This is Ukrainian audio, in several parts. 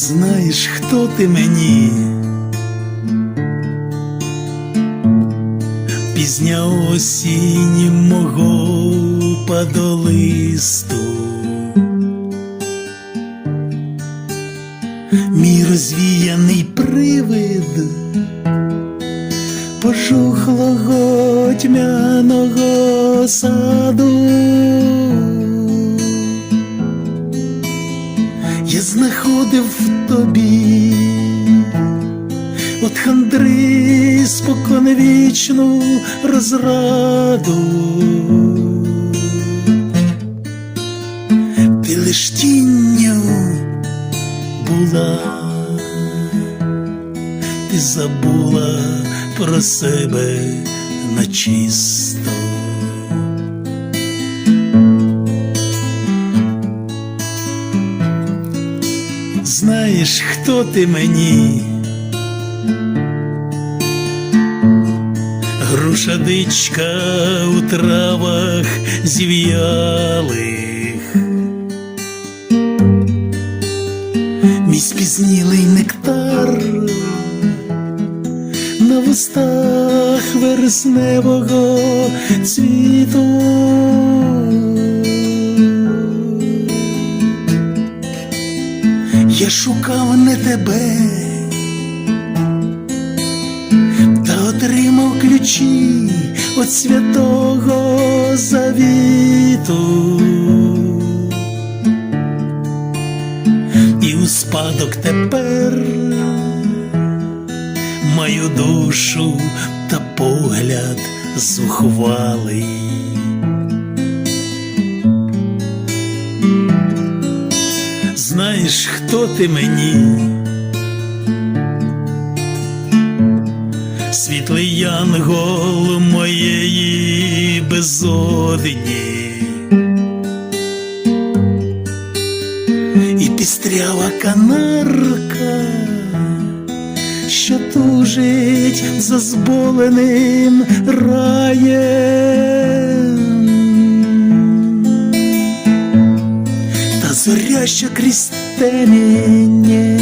Знаєш, хто ти мені? Пізня осінь мого падолисту, мій розвіяний привид пожухлого тьмяного саду. Знаходив в тобі. От хандри споконвічну розраду. Ти лиш тінню була, ти забула про себе на Знаєш, хто ти мені? Груша дичка у травах зів'ялих, мій спізнілий нектар на вустах вересневого цвіту. Я шукав не тебе, та отримав ключі від святого завіту. І у спадок тепер маю душу та погляд зухвалий. Знаєш, хто ти мені? Світлий янгол моєї безодні і пістрява канарка, що тужить за зболеним раєм. та зоря, що крізь теміння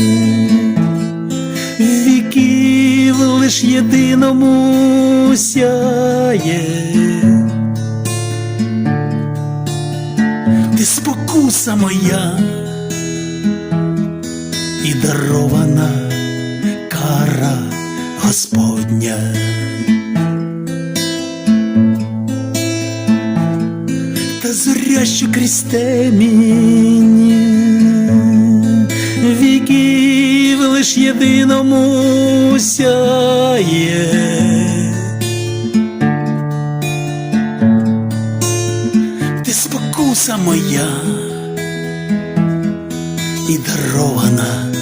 віків лиш єдиному сяє. Ти спокуса моя і дарована кара Господня. та зоря, що крізь темінь віків лиш єдиному сяє. Ти спокуса моя і дарована